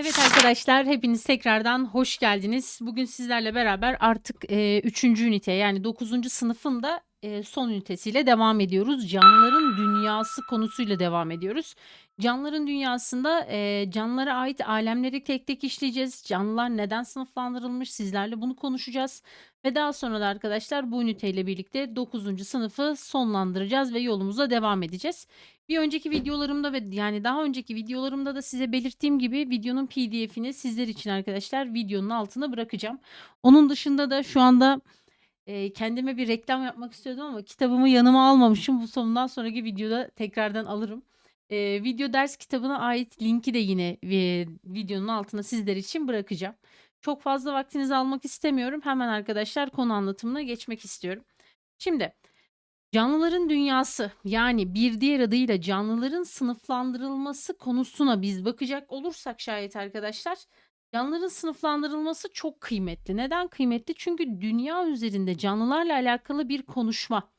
Evet arkadaşlar, hepiniz tekrardan hoş geldiniz. Bugün sizlerle beraber artık e, 3. ünite yani 9. sınıfın da e, son ünitesiyle devam ediyoruz. Canlıların dünyası konusuyla devam ediyoruz. Canlıların dünyasında e, canlılara ait alemleri tek tek işleyeceğiz. Canlılar neden sınıflandırılmış sizlerle bunu konuşacağız. Ve daha sonra da arkadaşlar bu üniteyle birlikte 9. sınıfı sonlandıracağız ve yolumuza devam edeceğiz. Bir önceki videolarımda ve yani daha önceki videolarımda da size belirttiğim gibi videonun PDF'ini sizler için arkadaşlar videonun altına bırakacağım. Onun dışında da şu anda e, kendime bir reklam yapmak istiyordum ama kitabımı yanıma almamışım. Bu sonundan sonraki videoda tekrardan alırım. E, video ders kitabına ait linki de yine e, videonun altına sizler için bırakacağım. Çok fazla vaktinizi almak istemiyorum. Hemen arkadaşlar konu anlatımına geçmek istiyorum. Şimdi Canlıların dünyası yani bir diğer adıyla canlıların sınıflandırılması konusuna biz bakacak olursak şayet arkadaşlar canlıların sınıflandırılması çok kıymetli. Neden kıymetli? Çünkü dünya üzerinde canlılarla alakalı bir konuşma,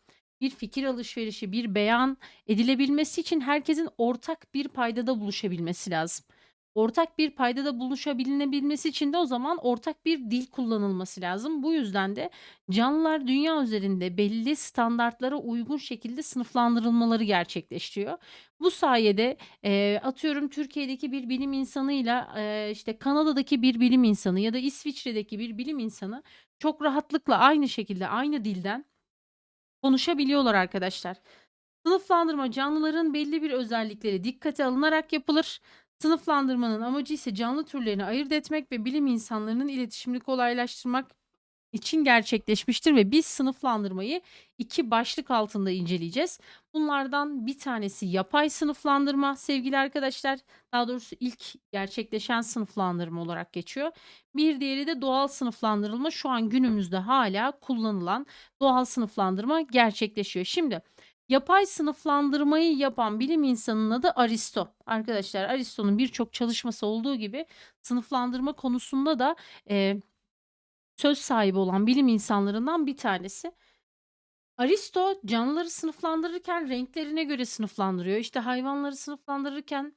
bir fikir alışverişi, bir beyan edilebilmesi için herkesin ortak bir paydada buluşabilmesi lazım. Ortak bir paydada buluşabilinebilmesi için de o zaman ortak bir dil kullanılması lazım. Bu yüzden de canlılar dünya üzerinde belli standartlara uygun şekilde sınıflandırılmaları gerçekleşiyor. Bu sayede e, atıyorum Türkiye'deki bir bilim insanıyla e, işte Kanada'daki bir bilim insanı ya da İsviçre'deki bir bilim insanı çok rahatlıkla aynı şekilde aynı dilden konuşabiliyorlar arkadaşlar. Sınıflandırma canlıların belli bir özellikleri dikkate alınarak yapılır. Sınıflandırmanın amacı ise canlı türlerini ayırt etmek ve bilim insanlarının iletişimini kolaylaştırmak için gerçekleşmiştir ve biz sınıflandırmayı iki başlık altında inceleyeceğiz. Bunlardan bir tanesi yapay sınıflandırma sevgili arkadaşlar. Daha doğrusu ilk gerçekleşen sınıflandırma olarak geçiyor. Bir diğeri de doğal sınıflandırılma. Şu an günümüzde hala kullanılan doğal sınıflandırma gerçekleşiyor. Şimdi Yapay sınıflandırmayı yapan bilim insanının adı Aristo. Arkadaşlar Aristo'nun birçok çalışması olduğu gibi sınıflandırma konusunda da e, söz sahibi olan bilim insanlarından bir tanesi. Aristo canlıları sınıflandırırken renklerine göre sınıflandırıyor. İşte hayvanları sınıflandırırken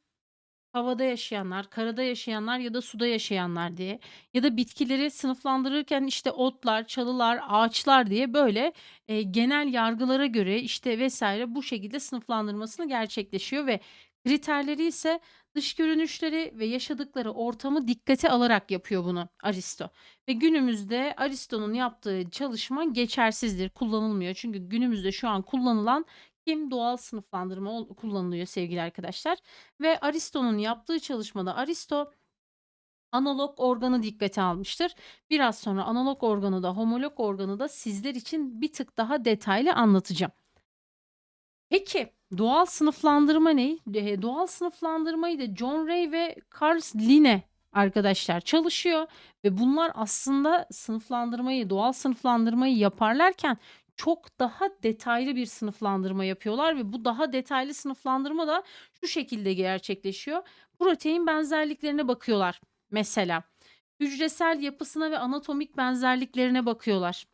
havada yaşayanlar, karada yaşayanlar ya da suda yaşayanlar diye ya da bitkileri sınıflandırırken işte otlar, çalılar, ağaçlar diye böyle e, genel yargılara göre işte vesaire bu şekilde sınıflandırmasını gerçekleşiyor ve kriterleri ise dış görünüşleri ve yaşadıkları ortamı dikkate alarak yapıyor bunu Aristo. Ve günümüzde Aristo'nun yaptığı çalışma geçersizdir, kullanılmıyor. Çünkü günümüzde şu an kullanılan kim doğal sınıflandırma kullanılıyor sevgili arkadaşlar. Ve Aristo'nun yaptığı çalışmada Aristo analog organı dikkate almıştır. Biraz sonra analog organı da homolog organı da sizler için bir tık daha detaylı anlatacağım. Peki doğal sınıflandırma ne? Doğal sınıflandırmayı da John Ray ve Carl Linne arkadaşlar çalışıyor ve bunlar aslında sınıflandırmayı, doğal sınıflandırmayı yaparlarken çok daha detaylı bir sınıflandırma yapıyorlar ve bu daha detaylı sınıflandırma da şu şekilde gerçekleşiyor. Protein benzerliklerine bakıyorlar mesela. Hücresel yapısına ve anatomik benzerliklerine bakıyorlar.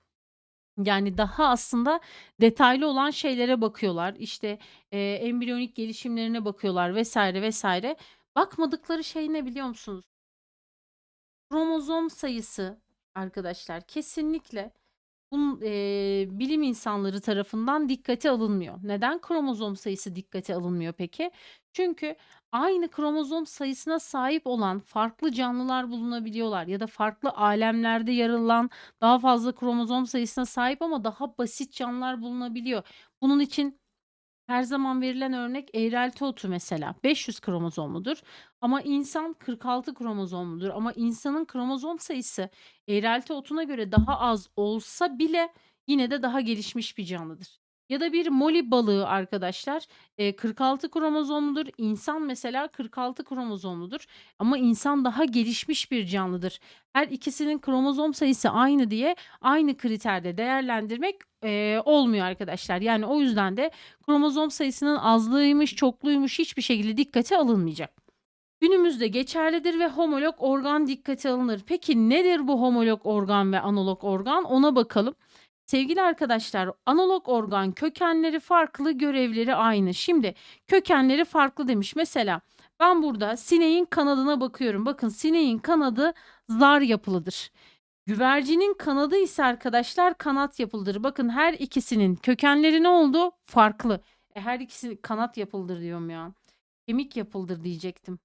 Yani daha aslında detaylı olan şeylere bakıyorlar. İşte e, embriyonik gelişimlerine bakıyorlar vesaire vesaire. Bakmadıkları şey ne biliyor musunuz? Kromozom sayısı arkadaşlar kesinlikle bunun, eee, bilim insanları tarafından dikkate alınmıyor. Neden kromozom sayısı dikkate alınmıyor peki? Çünkü aynı kromozom sayısına sahip olan farklı canlılar bulunabiliyorlar ya da farklı alemlerde yer alan daha fazla kromozom sayısına sahip ama daha basit canlılar bulunabiliyor. Bunun için her zaman verilen örnek eğrelti otu mesela. 500 kromozomludur. Ama insan 46 kromozomludur. Ama insanın kromozom sayısı eğrelti otuna göre daha az olsa bile yine de daha gelişmiş bir canlıdır. Ya da bir moli balığı arkadaşlar e, 46 kromozomludur. İnsan mesela 46 kromozomludur. Ama insan daha gelişmiş bir canlıdır. Her ikisinin kromozom sayısı aynı diye aynı kriterde değerlendirmek e, olmuyor arkadaşlar. Yani o yüzden de kromozom sayısının azlığıymış, çokluymuş hiçbir şekilde dikkate alınmayacak. Günümüzde geçerlidir ve homolog organ dikkate alınır. Peki nedir bu homolog organ ve analog organ? Ona bakalım. Sevgili arkadaşlar, analog organ kökenleri farklı, görevleri aynı. Şimdi kökenleri farklı demiş. Mesela ben burada sineğin kanadına bakıyorum. Bakın sineğin kanadı zar yapılıdır. Güvercinin kanadı ise arkadaşlar kanat yapılıdır. Bakın her ikisinin kökenleri ne oldu? Farklı. E, her ikisi kanat yapıldır diyorum ya. Kemik yapıldır diyecektim.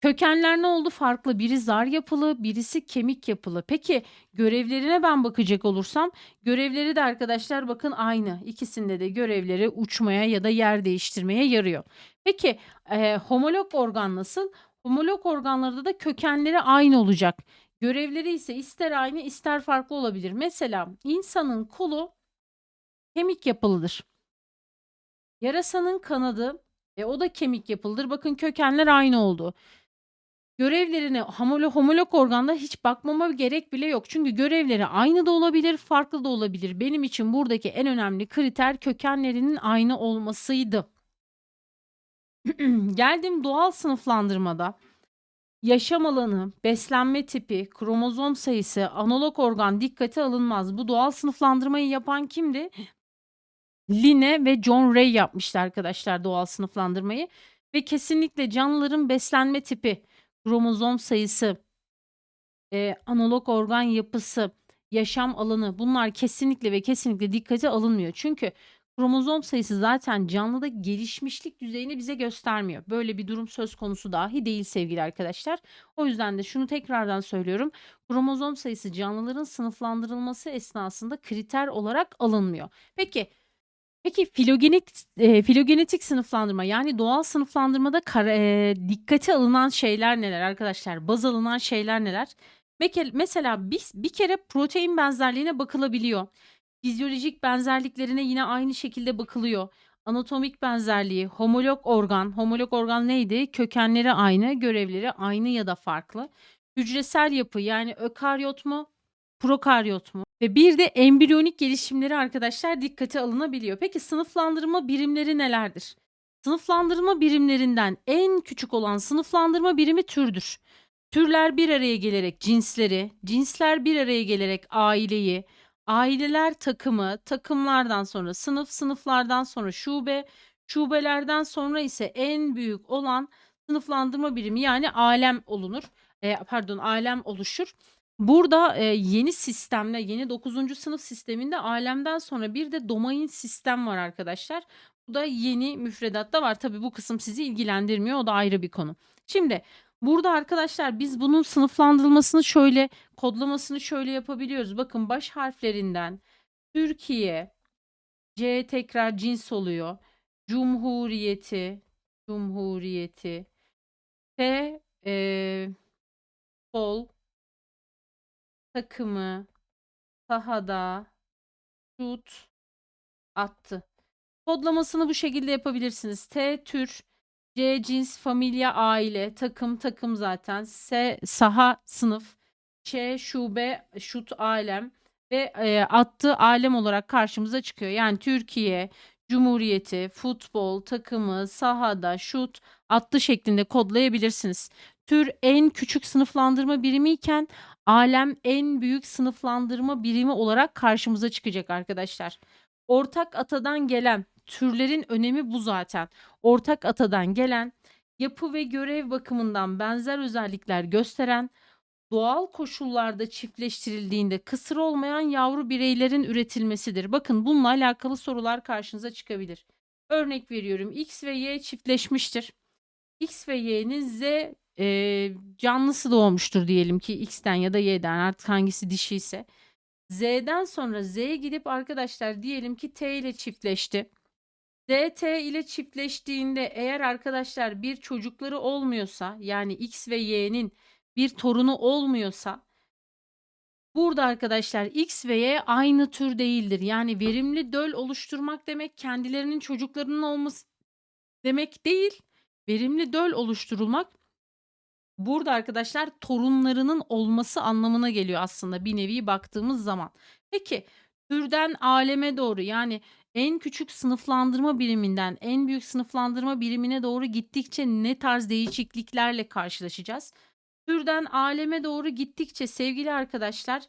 Kökenler ne oldu? Farklı. Biri zar yapılı, birisi kemik yapılı. Peki görevlerine ben bakacak olursam görevleri de arkadaşlar bakın aynı. İkisinde de görevleri uçmaya ya da yer değiştirmeye yarıyor. Peki e, homolog organ nasıl? Homolog organlarda da kökenleri aynı olacak. Görevleri ise ister aynı ister farklı olabilir. Mesela insanın kolu kemik yapılıdır. Yarasanın kanadı e, o da kemik yapılıdır. Bakın kökenler aynı oldu. Görevlerine homolo homolog organda hiç bakmama gerek bile yok. Çünkü görevleri aynı da olabilir, farklı da olabilir. Benim için buradaki en önemli kriter kökenlerinin aynı olmasıydı. Geldim doğal sınıflandırmada. Yaşam alanı, beslenme tipi, kromozom sayısı, analog organ dikkate alınmaz. Bu doğal sınıflandırmayı yapan kimdi? Linne ve John Ray yapmıştı arkadaşlar doğal sınıflandırmayı. Ve kesinlikle canlıların beslenme tipi, kromozom sayısı, e, analog organ yapısı, yaşam alanı bunlar kesinlikle ve kesinlikle dikkate alınmıyor. Çünkü kromozom sayısı zaten canlıda gelişmişlik düzeyini bize göstermiyor. Böyle bir durum söz konusu dahi değil sevgili arkadaşlar. O yüzden de şunu tekrardan söylüyorum. Kromozom sayısı canlıların sınıflandırılması esnasında kriter olarak alınmıyor. Peki Peki filogenik eee, filogenetik sınıflandırma yani doğal sınıflandırmada kara, eee, dikkate alınan şeyler neler arkadaşlar? Baz alınan şeyler neler? Mesela bir, bir kere protein benzerliğine bakılabiliyor. Fizyolojik benzerliklerine yine aynı şekilde bakılıyor. Anatomik benzerliği, homolog organ. Homolog organ neydi? Kökenleri aynı, görevleri aynı ya da farklı. Hücresel yapı yani ökaryot mu, prokaryot mu? Ve bir de embriyonik gelişimleri arkadaşlar dikkate alınabiliyor. Peki sınıflandırma birimleri nelerdir? Sınıflandırma birimlerinden en küçük olan sınıflandırma birimi türdür. Türler bir araya gelerek cinsleri, cinsler bir araya gelerek aileyi, aileler takımı, takımlardan sonra sınıf, sınıflardan sonra şube, şubelerden sonra ise en büyük olan sınıflandırma birimi yani alem olunur. E, pardon alem oluşur. Burada, eee, yeni sistemde, yeni 9. sınıf sisteminde alemden sonra bir de domain sistem var arkadaşlar. Bu da yeni müfredatta var. Tabii bu kısım sizi ilgilendirmiyor. O da ayrı bir konu. Şimdi burada arkadaşlar biz bunun sınıflandırılmasını şöyle, kodlamasını şöyle yapabiliyoruz. Bakın baş harflerinden Türkiye, C tekrar cins oluyor. Cumhuriyeti, Cumhuriyeti, F, eee, sol, takımı sahada şut attı. Kodlamasını bu şekilde yapabilirsiniz. T tür, C cins, familya, aile, takım, takım zaten. S saha, sınıf. Ç şube, şut, alem ve e, attığı alem olarak karşımıza çıkıyor. Yani Türkiye, Cumhuriyeti, futbol, takımı, sahada, şut, attı şeklinde kodlayabilirsiniz. Tür en küçük sınıflandırma birimi iken alem en büyük sınıflandırma birimi olarak karşımıza çıkacak arkadaşlar. Ortak atadan gelen türlerin önemi bu zaten. Ortak atadan gelen yapı ve görev bakımından benzer özellikler gösteren doğal koşullarda çiftleştirildiğinde kısır olmayan yavru bireylerin üretilmesidir. Bakın bununla alakalı sorular karşınıza çıkabilir. Örnek veriyorum X ve Y çiftleşmiştir. X ve Y'nin Z e, canlısı doğmuştur diyelim ki X'ten ya da Y'den artık hangisi dişi ise. Z'den sonra Z'ye gidip arkadaşlar diyelim ki T ile çiftleşti. D T ile çiftleştiğinde eğer arkadaşlar bir çocukları olmuyorsa yani X ve Y'nin bir torunu olmuyorsa burada arkadaşlar X ve Y aynı tür değildir. Yani verimli döl oluşturmak demek kendilerinin çocuklarının olması demek değil. Verimli döl oluşturulmak burada arkadaşlar torunlarının olması anlamına geliyor aslında bir nevi baktığımız zaman. Peki türden aleme doğru yani en küçük sınıflandırma biriminden en büyük sınıflandırma birimine doğru gittikçe ne tarz değişikliklerle karşılaşacağız? Türden aleme doğru gittikçe sevgili arkadaşlar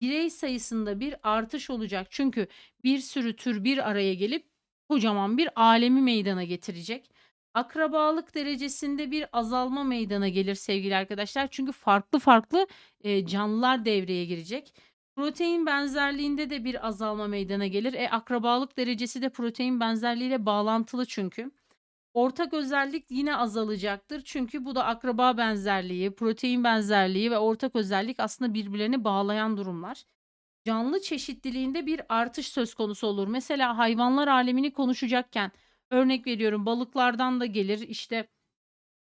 birey sayısında bir artış olacak. Çünkü bir sürü tür bir araya gelip kocaman bir alemi meydana getirecek. Akrabalık derecesinde bir azalma meydana gelir sevgili arkadaşlar. Çünkü farklı farklı e, canlılar devreye girecek. Protein benzerliğinde de bir azalma meydana gelir. E, akrabalık derecesi de protein benzerliğiyle bağlantılı çünkü. Ortak özellik yine azalacaktır. Çünkü bu da akraba benzerliği, protein benzerliği ve ortak özellik aslında birbirlerini bağlayan durumlar. Canlı çeşitliliğinde bir artış söz konusu olur. Mesela hayvanlar alemini konuşacakken örnek veriyorum balıklardan da gelir, işte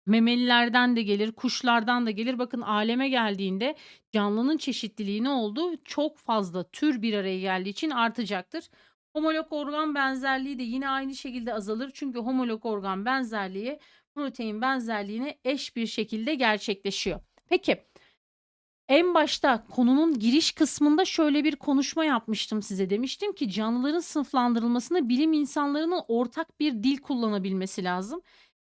memelilerden de gelir, kuşlardan da gelir. Bakın aleme geldiğinde canlının çeşitliliği ne oldu? Çok fazla tür bir araya geldiği için artacaktır. Homolog organ benzerliği de yine aynı şekilde azalır. Çünkü homolog organ benzerliği protein benzerliğine eş bir şekilde gerçekleşiyor. Peki en başta konunun giriş kısmında şöyle bir konuşma yapmıştım size. Demiştim ki canlıların sınıflandırılmasında bilim insanlarının ortak bir dil kullanabilmesi lazım.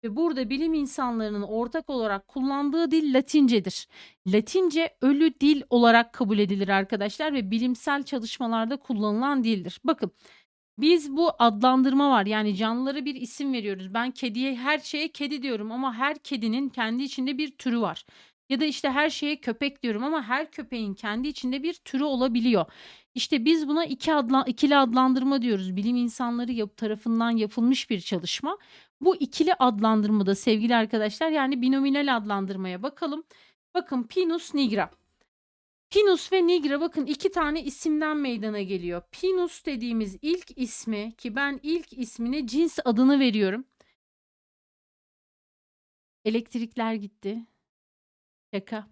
Ve burada bilim insanlarının ortak olarak kullandığı dil Latincedir. Latince ölü dil olarak kabul edilir arkadaşlar ve bilimsel çalışmalarda kullanılan dildir. Bakın biz bu adlandırma var. Yani canlılara bir isim veriyoruz. Ben kediye her şeye kedi diyorum ama her kedinin kendi içinde bir türü var. Ya da işte her şeye köpek diyorum ama her köpeğin kendi içinde bir türü olabiliyor. İşte biz buna iki adla, ikili adlandırma diyoruz. Bilim insanları yap, tarafından yapılmış bir çalışma. Bu ikili adlandırmada sevgili arkadaşlar yani binominal adlandırmaya bakalım. Bakın Pinus nigra. Pinus ve Nigra bakın iki tane isimden meydana geliyor. Pinus dediğimiz ilk ismi ki ben ilk ismine cins adını veriyorum. Elektrikler gitti. Şaka.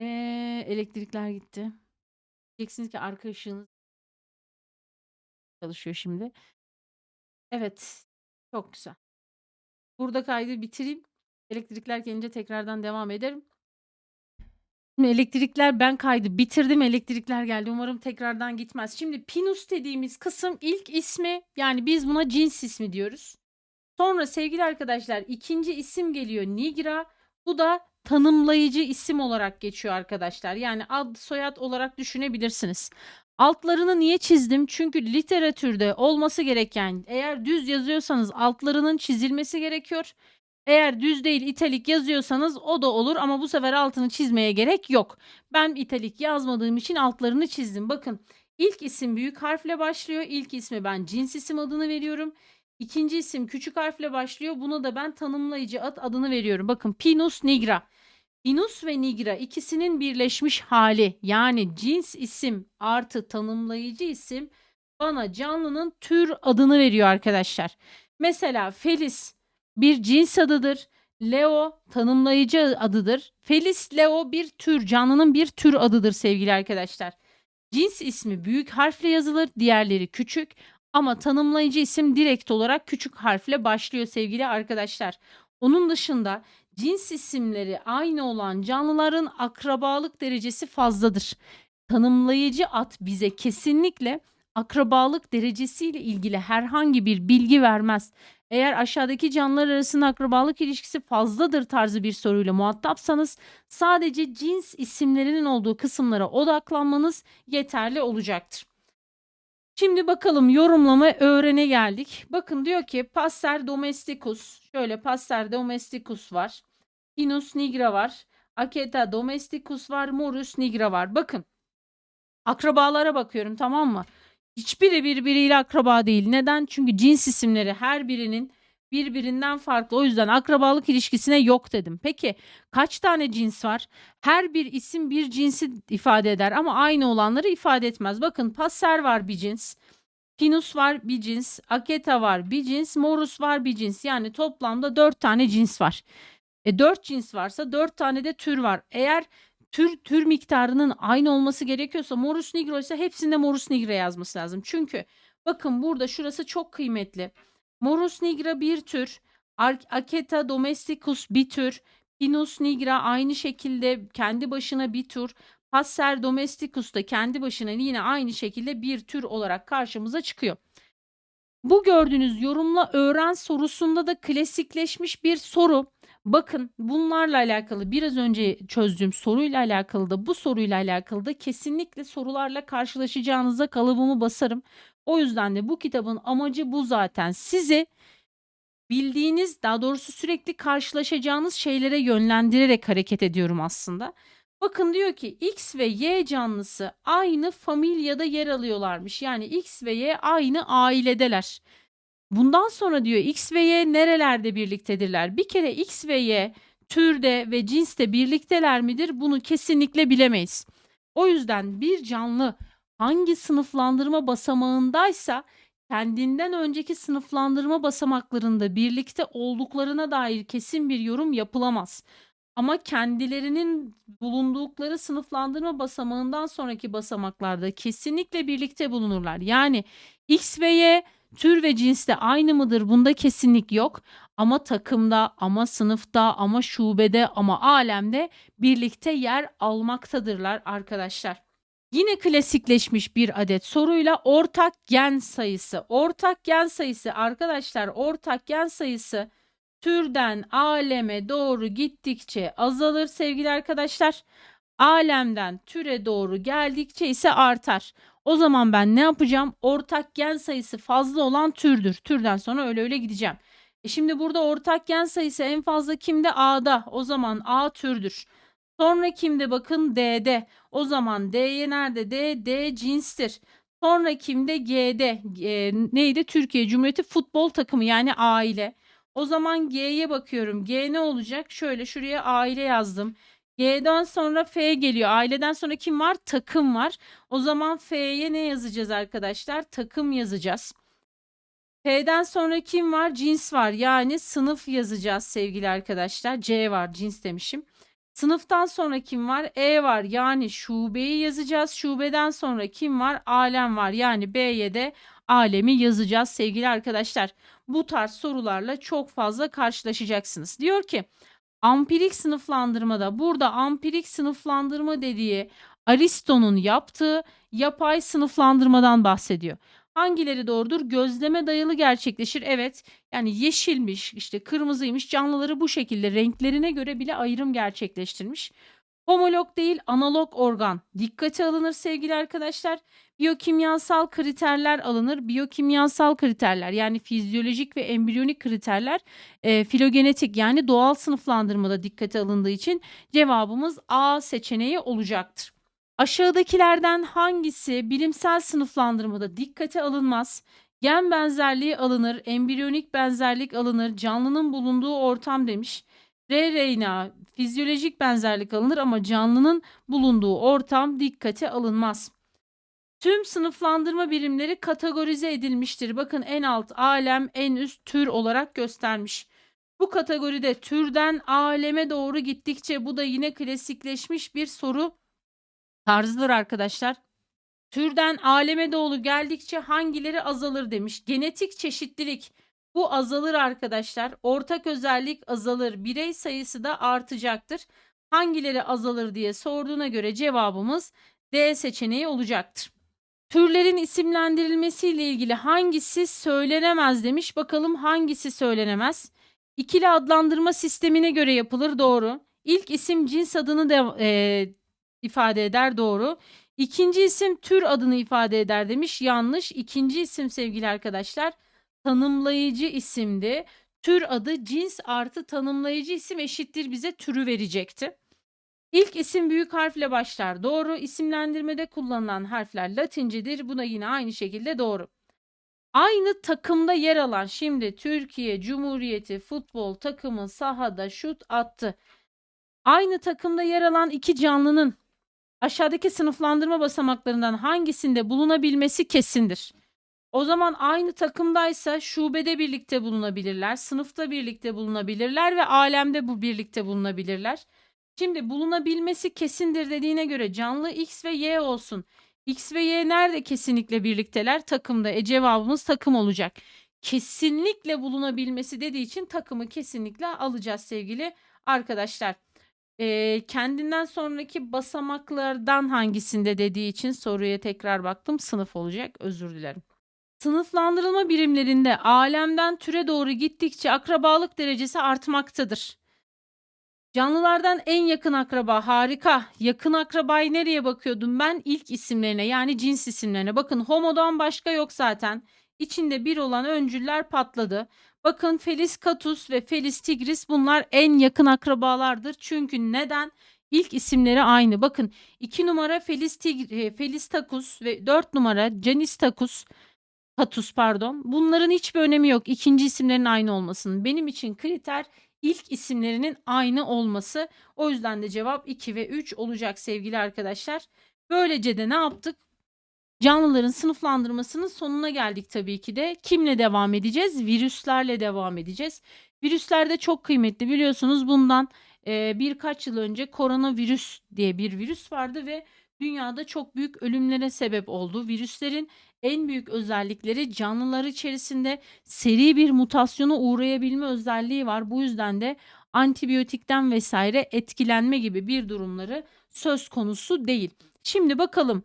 Ee, elektrikler gitti. Diyeceksiniz ki arka ışığınız çalışıyor şimdi. Evet. Çok güzel. Burada kaydı bitireyim. Elektrikler gelince tekrardan devam ederim. Şimdi elektrikler ben kaydı bitirdim. Elektrikler geldi. Umarım tekrardan gitmez. Şimdi Pinus dediğimiz kısım ilk ismi. Yani biz buna cins ismi diyoruz. Sonra sevgili arkadaşlar ikinci isim geliyor Nigra. Bu da tanımlayıcı isim olarak geçiyor arkadaşlar. Yani ad soyad olarak düşünebilirsiniz. Altlarını niye çizdim? Çünkü literatürde olması gereken eğer düz yazıyorsanız altlarının çizilmesi gerekiyor. Eğer düz değil italik yazıyorsanız o da olur ama bu sefer altını çizmeye gerek yok. Ben italik yazmadığım için altlarını çizdim. Bakın ilk isim büyük harfle başlıyor. İlk isme ben cins isim adını veriyorum. İkinci isim küçük harfle başlıyor. Buna da ben tanımlayıcı ad adını veriyorum. Bakın Pinus nigra. Pinus ve nigra ikisinin birleşmiş hali yani cins isim artı tanımlayıcı isim bana canlının tür adını veriyor arkadaşlar. Mesela Felis bir cins adıdır. Leo tanımlayıcı adıdır. Felis Leo bir tür, canlının bir tür adıdır sevgili arkadaşlar. Cins ismi büyük harfle yazılır, diğerleri küçük ama tanımlayıcı isim direkt olarak küçük harfle başlıyor sevgili arkadaşlar. Onun dışında cins isimleri aynı olan canlıların akrabalık derecesi fazladır. Tanımlayıcı ad bize kesinlikle akrabalık derecesiyle ilgili herhangi bir bilgi vermez. Eğer aşağıdaki canlılar arasında akrabalık ilişkisi fazladır tarzı bir soruyla muhatapsanız sadece cins isimlerinin olduğu kısımlara odaklanmanız yeterli olacaktır. Şimdi bakalım yorumlama öğrene geldik. Bakın diyor ki Passer domesticus. Şöyle Passer domesticus var. Pinus nigra var. Aketa domesticus var. Morus nigra var. Bakın. Akrabalara bakıyorum tamam mı? Hiçbiri birbiriyle akraba değil. Neden? Çünkü cins isimleri her birinin birbirinden farklı. O yüzden akrabalık ilişkisine yok dedim. Peki kaç tane cins var? Her bir isim bir cinsi ifade eder ama aynı olanları ifade etmez. Bakın Passer var bir cins. Pinus var bir cins. Aketa var bir cins. Morus var bir cins. Yani toplamda dört tane cins var. E dört cins varsa dört tane de tür var. Eğer tür tür miktarının aynı olması gerekiyorsa Morus Nigro ise hepsinde Morus Nigra yazması lazım. Çünkü bakın burada şurası çok kıymetli. Morus nigra bir tür, Aketa domesticus bir tür, Pinus nigra aynı şekilde kendi başına bir tür, Passer domesticus da kendi başına yine aynı şekilde bir tür olarak karşımıza çıkıyor. Bu gördüğünüz yorumla öğren sorusunda da klasikleşmiş bir soru. Bakın bunlarla alakalı biraz önce çözdüğüm soruyla alakalı da bu soruyla alakalı da kesinlikle sorularla karşılaşacağınıza kalıbımı basarım. O yüzden de bu kitabın amacı bu zaten. Sizi bildiğiniz, daha doğrusu sürekli karşılaşacağınız şeylere yönlendirerek hareket ediyorum aslında. Bakın diyor ki X ve Y canlısı aynı familyada yer alıyorlarmış. Yani X ve Y aynı ailedeler. Bundan sonra diyor X ve Y nerelerde birliktedirler? Bir kere X ve Y türde ve cinste birlikteler midir? Bunu kesinlikle bilemeyiz. O yüzden bir canlı hangi sınıflandırma basamağındaysa kendinden önceki sınıflandırma basamaklarında birlikte olduklarına dair kesin bir yorum yapılamaz. Ama kendilerinin bulundukları sınıflandırma basamağından sonraki basamaklarda kesinlikle birlikte bulunurlar. Yani X ve Y tür ve cinste aynı mıdır? Bunda kesinlik yok. Ama takımda, ama sınıfta, ama şubede, ama alemde birlikte yer almaktadırlar arkadaşlar. Yine klasikleşmiş bir adet soruyla ortak gen sayısı. Ortak gen sayısı arkadaşlar ortak gen sayısı türden aleme doğru gittikçe azalır sevgili arkadaşlar. Alemden türe doğru geldikçe ise artar. O zaman ben ne yapacağım? Ortak gen sayısı fazla olan türdür. Türden sonra öyle öyle gideceğim. E şimdi burada ortak gen sayısı en fazla kimde? A'da. O zaman A türdür. Sonra kimde? Bakın D'de. O zaman D'ye nerede? D, D cinstir. Sonra kimde? G'de. E, neydi? Türkiye Cumhuriyeti Futbol Takımı yani aile. O zaman G'ye bakıyorum. G ne olacak? Şöyle şuraya aile yazdım. G'den sonra F geliyor. Aileden sonra kim var? Takım var. O zaman F'ye ne yazacağız arkadaşlar? Takım yazacağız. F'den sonra kim var? Cins var. Yani sınıf yazacağız sevgili arkadaşlar. C var. Cins demişim. Sınıftan sonra kim var? E var. Yani şubeyi yazacağız. Şubeden sonra kim var? Alem var. Yani B'ye de alemi yazacağız sevgili arkadaşlar. Bu tarz sorularla çok fazla karşılaşacaksınız. Diyor ki ampirik sınıflandırmada burada ampirik sınıflandırma dediği Aristo'nun yaptığı yapay sınıflandırmadan bahsediyor. Hangileri doğrudur? Gözleme dayalı gerçekleşir. Evet. Yani yeşilmiş, işte kırmızıymış canlıları bu şekilde renklerine göre bile ayrım gerçekleştirmiş. Homolog değil, analog organ dikkate alınır sevgili arkadaşlar. Biyokimyasal kriterler alınır. Biyokimyasal kriterler yani fizyolojik ve embriyonik kriterler e, filogenetik yani doğal sınıflandırmada dikkate alındığı için cevabımız A seçeneği olacaktır. Aşağıdakilerden hangisi bilimsel sınıflandırmada dikkate alınmaz? Gen benzerliği alınır, embriyonik benzerlik alınır, canlının bulunduğu ortam demiş. R reyna fizyolojik benzerlik alınır ama canlının bulunduğu ortam dikkate alınmaz. Tüm sınıflandırma birimleri kategorize edilmiştir. Bakın en alt alem, en üst tür olarak göstermiş. Bu kategoride türden aleme doğru gittikçe bu da yine klasikleşmiş bir soru tarzıdır arkadaşlar. Türden aleme doğru geldikçe hangileri azalır demiş. Genetik çeşitlilik bu azalır arkadaşlar. Ortak özellik azalır. Birey sayısı da artacaktır. Hangileri azalır diye sorduğuna göre cevabımız D seçeneği olacaktır. Türlerin isimlendirilmesiyle ilgili hangisi söylenemez demiş. Bakalım hangisi söylenemez? İkili adlandırma sistemine göre yapılır doğru. İlk isim cins adını da e, ifade eder doğru. İkinci isim tür adını ifade eder demiş. Yanlış. İkinci isim sevgili arkadaşlar tanımlayıcı isimdi. Tür adı cins artı tanımlayıcı isim eşittir bize türü verecekti. İlk isim büyük harfle başlar. Doğru. İsimlendirmede kullanılan harfler Latincedir. Bu da yine aynı şekilde doğru. Aynı takımda yer alan şimdi Türkiye Cumhuriyeti futbol takımı sahada şut attı. Aynı takımda yer alan iki canlının aşağıdaki sınıflandırma basamaklarından hangisinde bulunabilmesi kesindir. O zaman aynı takımdaysa şubede birlikte bulunabilirler, sınıfta birlikte bulunabilirler ve alemde bu birlikte bulunabilirler. Şimdi bulunabilmesi kesindir dediğine göre canlı X ve Y olsun. X ve Y nerede kesinlikle birlikteler? Takımda. E cevabımız takım olacak. Kesinlikle bulunabilmesi dediği için takımı kesinlikle alacağız sevgili arkadaşlar. E, kendinden sonraki basamaklardan hangisinde dediği için soruya tekrar baktım. Sınıf olacak. Özür dilerim. Sınıflandırılma birimlerinde alemden türe doğru gittikçe akrabalık derecesi artmaktadır. Canlılardan en yakın akraba harika. Yakın akrabayı nereye bakıyordum ben? İlk isimlerine yani cins isimlerine. Bakın homodan başka yok zaten. İçinde bir olan öncüller patladı. Bakın Felis catus ve Felis tigris bunlar en yakın akrabalardır. Çünkü neden? İlk isimleri aynı. Bakın 2 numara Felis, tig e, Felis tacus ve 4 numara Canis tacus Patus pardon. Bunların hiçbir önemi yok. İkinci isimlerin aynı olmasının. Benim için kriter ilk isimlerinin aynı olması. O yüzden de cevap 2 ve 3 olacak sevgili arkadaşlar. Böylece de ne yaptık? Canlıların sınıflandırmasının sonuna geldik tabii ki de. Kimle devam edeceğiz? Virüslerle devam edeceğiz. Virüsler de çok kıymetli biliyorsunuz bundan e, birkaç yıl önce koronavirüs diye bir virüs vardı ve dünyada çok büyük ölümlere sebep oldu. Virüslerin en büyük özellikleri canlılar içerisinde seri bir mutasyona uğrayabilme özelliği var. Bu yüzden de antibiyotikten vesaire etkilenme gibi bir durumları söz konusu değil. Şimdi bakalım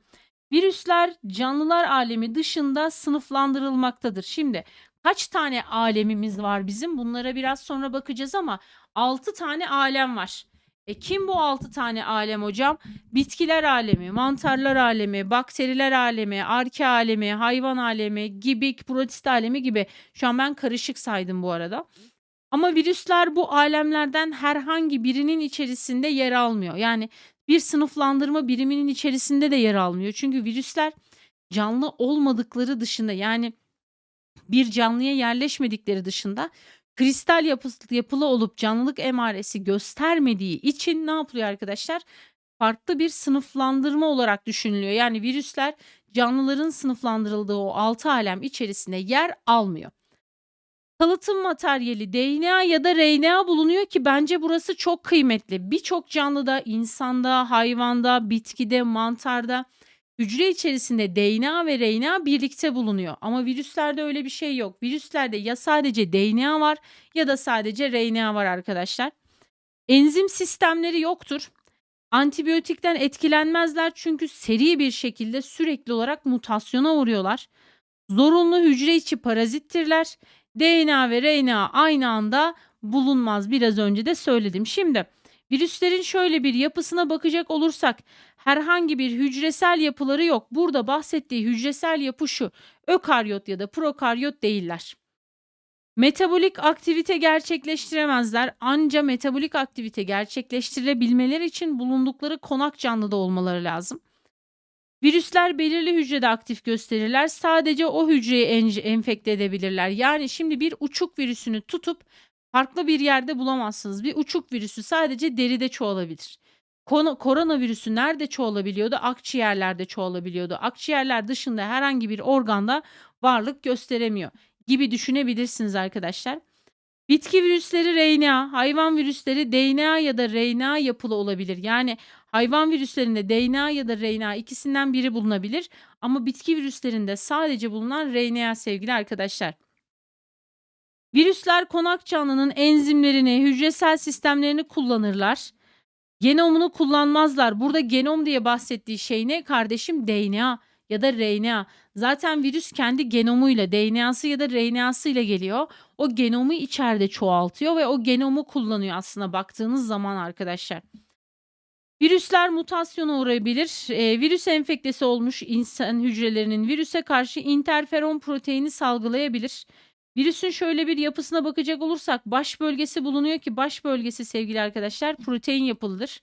virüsler canlılar alemi dışında sınıflandırılmaktadır. Şimdi kaç tane alemimiz var bizim? Bunlara biraz sonra bakacağız ama 6 tane alem var. E kim bu 6 tane alem hocam? Bitkiler alemi, mantarlar alemi, bakteriler alemi, arke alemi, hayvan alemi, gibik, protist alemi gibi. Şu an ben karışık saydım bu arada. Ama virüsler bu alemlerden herhangi birinin içerisinde yer almıyor. Yani bir sınıflandırma biriminin içerisinde de yer almıyor. Çünkü virüsler canlı olmadıkları dışında yani bir canlıya yerleşmedikleri dışında kristal yapısı, yapılı olup canlılık emaresi göstermediği için ne yapılıyor arkadaşlar? Farklı bir sınıflandırma olarak düşünülüyor. Yani virüsler canlıların sınıflandırıldığı o altı alem içerisinde yer almıyor. Kalıtım materyali DNA ya da RNA bulunuyor ki bence burası çok kıymetli. Birçok canlıda, insanda, hayvanda, bitkide, mantarda hücre içerisinde DNA ve RNA birlikte bulunuyor. Ama virüslerde öyle bir şey yok. Virüslerde ya sadece DNA var ya da sadece RNA var arkadaşlar. Enzim sistemleri yoktur. Antibiyotikten etkilenmezler çünkü seri bir şekilde sürekli olarak mutasyona uğruyorlar. Zorunlu hücre içi parazittirler. DNA ve RNA aynı anda bulunmaz. Biraz önce de söyledim. Şimdi virüslerin şöyle bir yapısına bakacak olursak herhangi bir hücresel yapıları yok. Burada bahsettiği hücresel yapı şu. Ökaryot ya da prokaryot değiller. Metabolik aktivite gerçekleştiremezler. Anca metabolik aktivite gerçekleştirilebilmeleri için bulundukları konak canlıda olmaları lazım. Virüsler belirli hücrede aktif gösterirler. Sadece o hücreyi enfekte edebilirler. Yani şimdi bir uçuk virüsünü tutup farklı bir yerde bulamazsınız. Bir uçuk virüsü sadece deride çoğalabilir. Koronavirüsü nerede çoğalabiliyordu? Akciğerlerde çoğalabiliyordu. Akciğerler dışında herhangi bir organda varlık gösteremiyor gibi düşünebilirsiniz arkadaşlar. Bitki virüsleri RNA, hayvan virüsleri DNA ya da RNA yapılı olabilir. Yani hayvan virüslerinde DNA ya da RNA ikisinden biri bulunabilir ama bitki virüslerinde sadece bulunan RNA sevgili arkadaşlar. Virüsler konak canlının enzimlerini, hücresel sistemlerini kullanırlar. Genomunu kullanmazlar. Burada genom diye bahsettiği şey ne kardeşim? DNA ya da RNA. Zaten virüs kendi genomuyla, DNA'sı ya da RNA'sı ile geliyor. O genomu içeride çoğaltıyor ve o genomu kullanıyor aslında baktığınız zaman arkadaşlar. Virüsler mutasyona uğrayabilir. E, virüs enfektesi olmuş insan hücrelerinin virüse karşı interferon proteini salgılayabilir. Virüsün şöyle bir yapısına bakacak olursak baş bölgesi bulunuyor ki baş bölgesi sevgili arkadaşlar protein yapılıdır.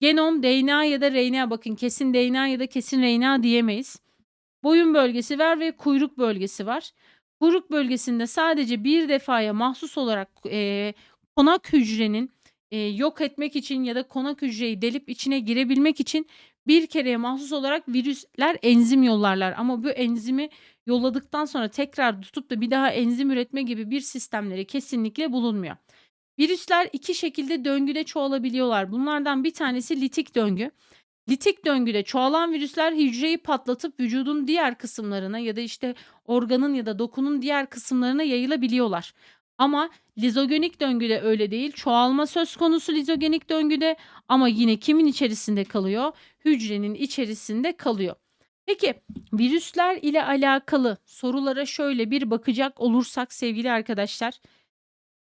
Genom, DNA ya da RNA bakın kesin DNA ya da kesin RNA diyemeyiz. Boyun bölgesi var ve kuyruk bölgesi var. Kuyruk bölgesinde sadece bir defaya mahsus olarak e, konak hücrenin e, yok etmek için ya da konak hücreyi delip içine girebilmek için bir kereye mahsus olarak virüsler enzim yollarlar. Ama bu enzimi yolladıktan sonra tekrar tutup da bir daha enzim üretme gibi bir sistemleri kesinlikle bulunmuyor. Virüsler iki şekilde döngüde çoğalabiliyorlar. Bunlardan bir tanesi litik döngü. Litik döngüde çoğalan virüsler hücreyi patlatıp vücudun diğer kısımlarına ya da işte organın ya da dokunun diğer kısımlarına yayılabiliyorlar. Ama lizogenik döngüde öyle değil. Çoğalma söz konusu lizogenik döngüde ama yine kimin içerisinde kalıyor? Hücrenin içerisinde kalıyor. Peki virüsler ile alakalı sorulara şöyle bir bakacak olursak sevgili arkadaşlar.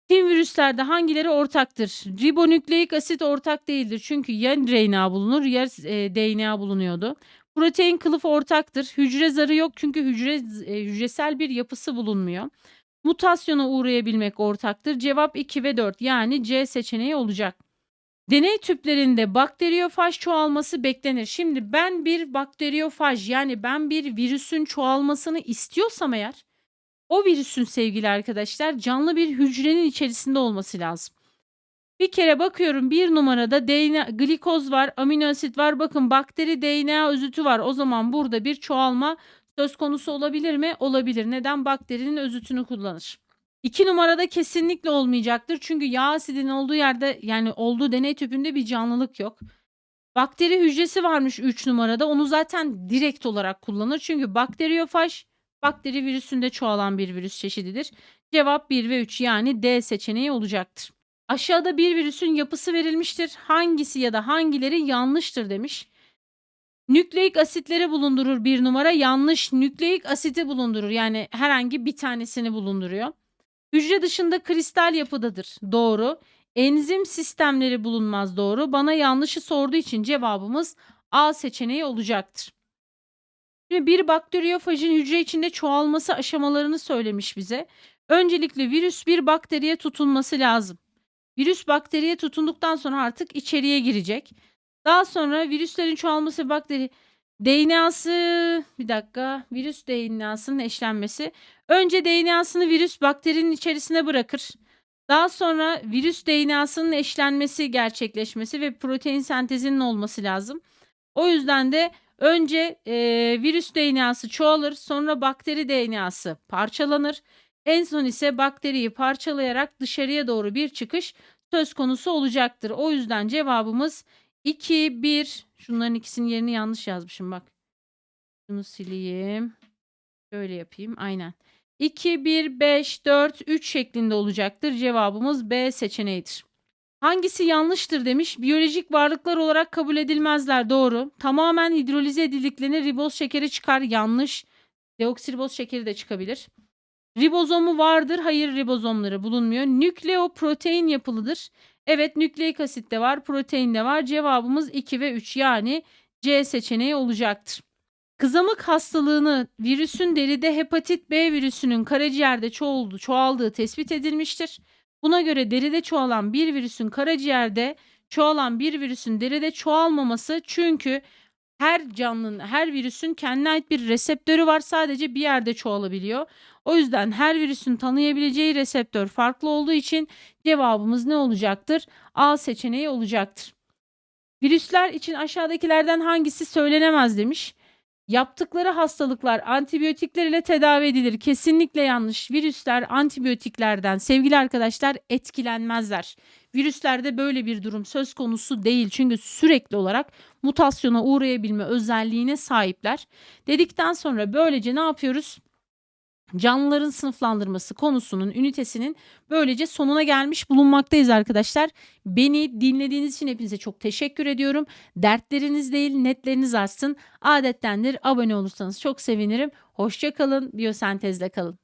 Tüm virüslerde hangileri ortaktır? Ribonükleik asit ortak değildir. Çünkü ya RNA bulunur ya e, DNA bulunuyordu. Protein kılıfı ortaktır. Hücre zarı yok çünkü hücre e, hücresel bir yapısı bulunmuyor. Mutasyona uğrayabilmek ortaktır. Cevap 2 ve 4 yani C seçeneği olacak. Deney tüplerinde bakteriyofaj çoğalması beklenir. Şimdi ben bir bakteriyofaj yani ben bir virüsün çoğalmasını istiyorsam eğer o virüsün sevgili arkadaşlar canlı bir hücrenin içerisinde olması lazım. Bir kere bakıyorum bir numarada DNA, glikoz var, amino asit var. Bakın bakteri DNA özütü var. O zaman burada bir çoğalma söz konusu olabilir mi? Olabilir. Neden? Bakterinin özütünü kullanır. İki numarada kesinlikle olmayacaktır. Çünkü yağ asidinin olduğu yerde yani olduğu deney tüpünde bir canlılık yok. Bakteri hücresi varmış 3 numarada. Onu zaten direkt olarak kullanır. Çünkü bakteriyofaj bakteri virüsünde çoğalan bir virüs çeşididir. Cevap 1 ve 3 yani D seçeneği olacaktır. Aşağıda bir virüsün yapısı verilmiştir. Hangisi ya da hangileri yanlıştır demiş. Nükleik asitleri bulundurur bir numara. Yanlış nükleik asiti bulundurur. Yani herhangi bir tanesini bulunduruyor. Hücre dışında kristal yapıdadır. Doğru. Enzim sistemleri bulunmaz. Doğru. Bana yanlışı sorduğu için cevabımız A seçeneği olacaktır. Şimdi bir bakteriyofajın hücre içinde çoğalması aşamalarını söylemiş bize. Öncelikle virüs bir bakteriye tutunması lazım. Virüs bakteriye tutunduktan sonra artık içeriye girecek. Daha sonra virüslerin çoğalması bakteri DNA'sı bir dakika virüs DNA'sının eşlenmesi. Önce DNA'sını virüs bakterinin içerisine bırakır. Daha sonra virüs DNA'sının eşlenmesi gerçekleşmesi ve protein sentezinin olması lazım. O yüzden de önce e, virüs DNA'sı çoğalır, sonra bakteri DNA'sı parçalanır. En son ise bakteriyi parçalayarak dışarıya doğru bir çıkış söz konusu olacaktır. O yüzden cevabımız 2, 1. Şunların ikisinin yerini yanlış yazmışım bak. Şunu sileyim. Şöyle yapayım. Aynen. 2, 1, 5, 4, 3 şeklinde olacaktır. Cevabımız B seçeneğidir. Hangisi yanlıştır demiş. Biyolojik varlıklar olarak kabul edilmezler. Doğru. Tamamen hidrolize edildiklerinde riboz şekeri çıkar. Yanlış. Deoksiriboz şekeri de çıkabilir. Ribozomu vardır. Hayır ribozomları bulunmuyor. Nükleoprotein yapılıdır. Evet nükleik asit de var, protein de var. Cevabımız 2 ve 3 yani C seçeneği olacaktır. Kızamık hastalığını virüsün deride hepatit B virüsünün karaciğerde çoğaldı, çoğaldığı tespit edilmiştir. Buna göre deride çoğalan bir virüsün karaciğerde çoğalan bir virüsün deride çoğalmaması çünkü her canlının, her virüsün kendine ait bir reseptörü var. Sadece bir yerde çoğalabiliyor. O yüzden her virüsün tanıyabileceği reseptör farklı olduğu için cevabımız ne olacaktır? A seçeneği olacaktır. Virüsler için aşağıdakilerden hangisi söylenemez demiş. Yaptıkları hastalıklar antibiyotikler ile tedavi edilir. Kesinlikle yanlış. Virüsler antibiyotiklerden sevgili arkadaşlar etkilenmezler. Virüslerde böyle bir durum söz konusu değil. Çünkü sürekli olarak mutasyona uğrayabilme özelliğine sahipler. Dedikten sonra böylece ne yapıyoruz? Canlıların sınıflandırması konusunun ünitesinin böylece sonuna gelmiş bulunmaktayız arkadaşlar. Beni dinlediğiniz için hepinize çok teşekkür ediyorum. Dertleriniz değil netleriniz artsın. Adettendir abone olursanız çok sevinirim. Hoşça kalın, biyosentezle kalın.